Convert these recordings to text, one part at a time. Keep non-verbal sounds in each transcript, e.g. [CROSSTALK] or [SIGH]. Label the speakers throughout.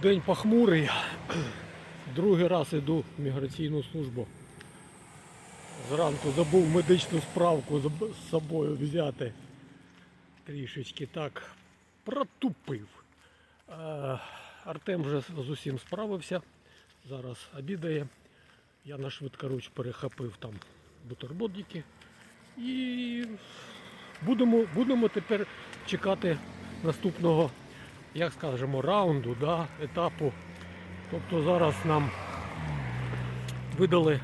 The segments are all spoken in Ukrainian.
Speaker 1: День похмурий. [CLEARS THROAT] Другий раз іду в міграційну службу. Зранку забув медичну справку з собою взяти. Трішечки так протупив. Е, Артем вже з усім справився. Зараз обідає. Я на швидкоруч перехопив там бутербродики. І будемо, будемо тепер чекати наступного, як скажемо, раунду, да, етапу. Тобто зараз нам видали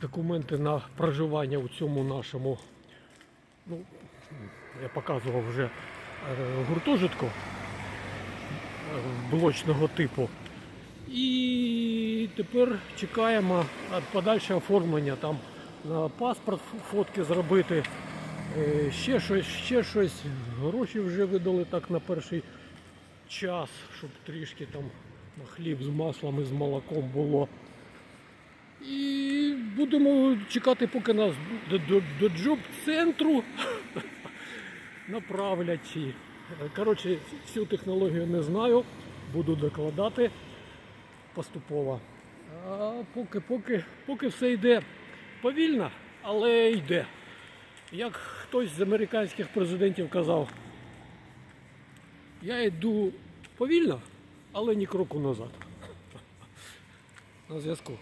Speaker 1: документи на проживання у цьому нашому, ну, я показував вже е, гуртожитку е, блочного типу. І тепер чекаємо подальше оформлення там на паспорт фотки зробити. Е, Ще щось, ще щось. Гроші вже видали так на перший час, щоб трішки там хліб з маслом і з молоком було. І будемо чекати, поки нас до, до, до джоб-центру [LAUGHS] направлять. Е, Коротше, всю технологію не знаю, буду докладати поступово. А поки, поки, поки все йде повільно, але йде. Як хтось з американських президентів казав, я йду повільно, але ні кроку назад. [LAUGHS] На зв'язку.